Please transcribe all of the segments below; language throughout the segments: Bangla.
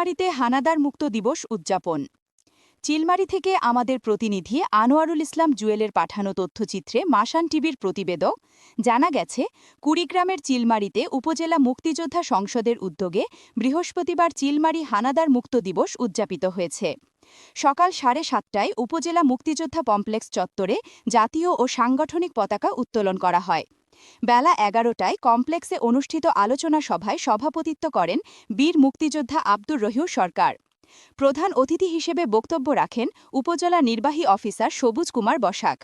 চিলমারিতে হানাদার মুক্ত দিবস উদযাপন। চিলমারি থেকে আমাদের প্রতিনিধি আনোয়ারুল ইসলাম জুয়েলের পাঠানো তথ্যচিত্রে মাসান টিভির প্রতিবেদক, জানা গেছে, কুড়িগ্রামের চিলমারিতে উপজেলা মুক্তিযোদ্ধা সংসদের উদ্যোগে বৃহস্পতিবার চিলমারি হানাদার মুক্ত দিবস উদযাপিত হয়েছে। সকাল সাড়ে সাতটায় উপজেলা মুক্তিযোদ্ধা কমপ্লেক্স চত্বরে জাতীয় ও সাংগঠনিক পতাকা উত্তোলন করা হয়। বেলা এগারোটায় কমপ্লেক্সে অনুষ্ঠিত আলোচনা সভায় সভাপতিত্ব করেন বীর মুক্তিযোদ্ধা আব্দুর রহিউ সরকার। প্রধান অতিথি হিসেবে বক্তব্য রাখেন উপজেলা নির্বাহী অফিসার সবুজ কুমার বসাক।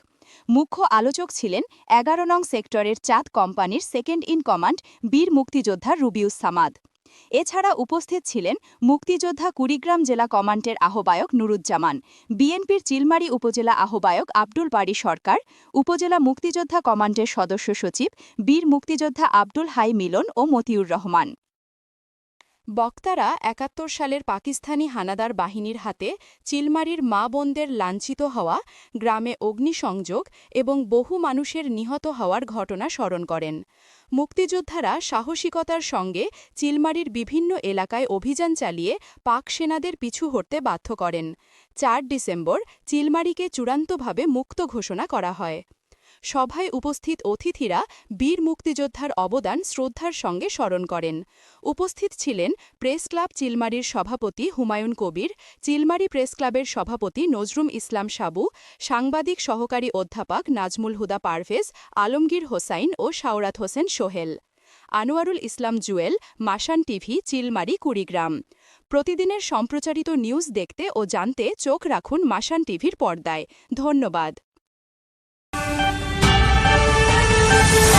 মুখ্য আলোচক ছিলেন এগারো নং সেক্টরের চাঁদ কোম্পানির সেকেন্ড ইন কমান্ড বীর মুক্তিযোদ্ধা রুবিউস সামাদ। এছাড়া উপস্থিত ছিলেন মুক্তিযোদ্ধা কুড়িগ্রাম জেলা কমান্ডের আহ্বায়ক নুরুজ্জামান, বিএনপির চিলমারি উপজেলা আহ্বায়ক আব্দুল বাড়ি সরকার, উপজেলা মুক্তিযোদ্ধা কমান্ডের সদস্য সচিব, বীর মুক্তিযোদ্ধা আব্দুল হাই মিলন ও মতিউর রহমান। বক্তারা একাত্তর সালের পাকিস্তানি হানাদার বাহিনীর হাতে চিলমারির মা বোনদের লাঞ্ছিত হওয়া, গ্রামে অগ্নিসংযোগ এবং বহু মানুষের নিহত হওয়ার ঘটনা স্মরণ করেন। মুক্তিযোদ্ধারা সাহসিকতার সঙ্গে চিলমারির বিভিন্ন এলাকায় অভিযান চালিয়ে পাক সেনাদের পিছু হটতে বাধ্য করেন। চার ডিসেম্বর চিলমারিকে চূড়ান্তভাবে মুক্ত ঘোষণা করা হয়। সভায় উপস্থিত অতিথিরা বীর মুক্তিযোদ্ধার অবদান শ্রদ্ধার সঙ্গে স্মরণ করেন। উপস্থিত ছিলেন প্রেস ক্লাব চিলমারির সভাপতি হুমায়ুন কবির, চিলমারি প্রেস ক্লাবের সভাপতি নজরুম ইসলাম সাবু, সাংবাদিক সহকারী অধ্যাপক নাজমুল হুদা পারভেজ, আলমগীর হোসাইন ও শাওরাত হোসেন সোহেল। আনোয়ারুল ইসলাম জুয়েল মাসান টিভি, চিলমারি, কুড়িগ্রাম। প্রতিদিনের সম্প্রচারিত নিউজ দেখতে ও জানতে চোখ রাখুন মাসান টিভির পর্দায়। ধন্যবাদ। Yeah.